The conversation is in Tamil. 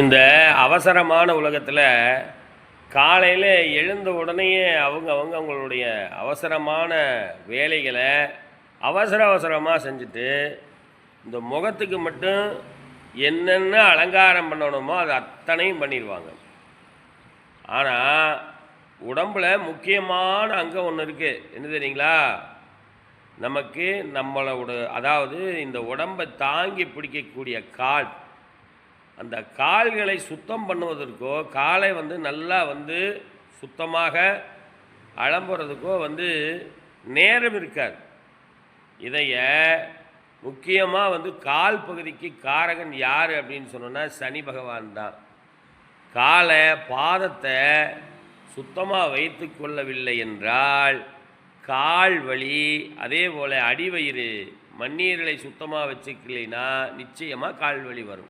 இந்த அவசரமான உலகத்தில் காலையில் எழுந்த உடனேயே அவங்க அவங்க அவங்களுடைய அவசரமான வேலைகளை அவசர அவசரமாக செஞ்சுட்டு இந்த முகத்துக்கு மட்டும் என்னென்ன அலங்காரம் பண்ணணுமோ அது அத்தனையும் பண்ணிடுவாங்க. ஆனால் உடம்பில் முக்கியமான அங்கம் ஒன்று இருக்குது என்ன தெரியுங்களா? நமக்கு நம்மளோட அதாவது இந்த உடம்பை தாங்கி பிடிக்கக்கூடிய கால். அந்த கால்களை சுத்தம் பண்ணுவதற்கோ காலை வந்து நல்லா வந்து சுத்தமாக அளம்புறதுக்கோ வந்து நேரம் இருக்காது. இதைய முக்கியமாக வந்து கால் பகுதிக்கு காரகன் யார் அப்படின்னு சொன்னோன்னா சனி பகவான் தான். காலை பாதத்தை சுத்தமாக வைத்து கொள்ளவில்லை என்றால் கால் வலி அதே போல் அடிவயிறு மண்ணீரலை சுத்தமாக வச்சுக்கலைன்னா நிச்சயமாக கால் வலி வரும்.